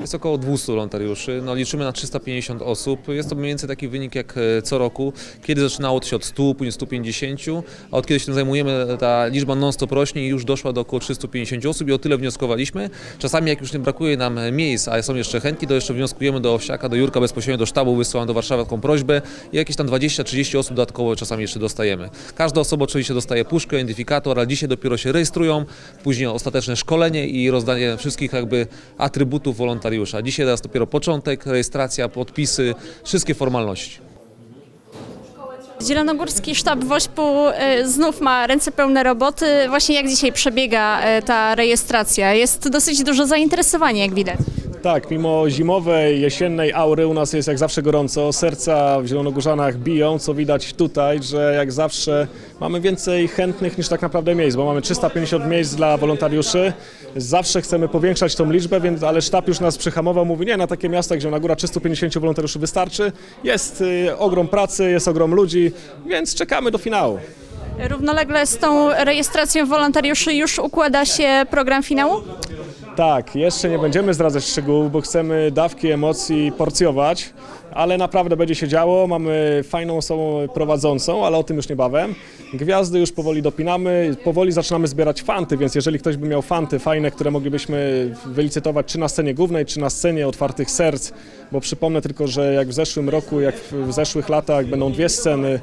Jest około 200 wolontariuszy, no liczymy na 350 osób. Jest to mniej więcej taki wynik jak e, co roku. Kiedy zaczynało się od 100, później 150, a od kiedy się tym zajmujemy, ta liczba non-stop rośnie i już doszła do około 350 osób i o tyle wnioskowaliśmy. Czasami jak już nie brakuje nam miejsc, a są jeszcze chętni, to jeszcze wnioskujemy do Owsiaka, do Jurka bezpośrednio do sztabu, wysyłam do Warszawy taką prośbę i jakieś tam 20-30 osób dodatkowo czasami jeszcze dostajemy. Każda osoba oczywiście dostaje puszkę, identyfikator, ale dzisiaj dopiero się rejestrują, później ostateczne szkolenie i rozdanie wszystkich jakby atrybutów wolontariusza. Dzisiaj teraz dopiero początek, rejestracja, podpisy, wszystkie formalności. Zielonogórski Sztab WOŚP-u e, znów ma ręce pełne roboty. Właśnie jak dzisiaj przebiega e, ta rejestracja? Jest dosyć dużo zainteresowania, jak widać. Tak, mimo zimowej, jesiennej aury u nas jest jak zawsze gorąco. Serca w Zielonogórzanach biją, co widać tutaj, że jak zawsze mamy więcej chętnych niż tak naprawdę miejsc, bo mamy 350 miejsc dla wolontariuszy. Zawsze chcemy powiększać tą liczbę, więc, ale sztab już nas przyhamował, mówi nie, na takie miasta, gdzie na góra 350 wolontariuszy wystarczy. Jest y, ogrom pracy, jest ogrom ludzi, więc czekamy do finału. Równolegle z tą rejestracją wolontariuszy już układa się program finału? Tak, jeszcze nie będziemy zdradzać szczegółów, bo chcemy dawki emocji porcjować, ale naprawdę będzie się działo. Mamy fajną osobą prowadzącą, ale o tym już niebawem. Gwiazdy już powoli dopinamy, powoli zaczynamy zbierać fanty, więc jeżeli ktoś by miał fanty fajne, które moglibyśmy wylicytować czy na scenie głównej, czy na scenie otwartych serc, bo przypomnę tylko, że jak w zeszłym roku, jak w zeszłych latach będą dwie sceny,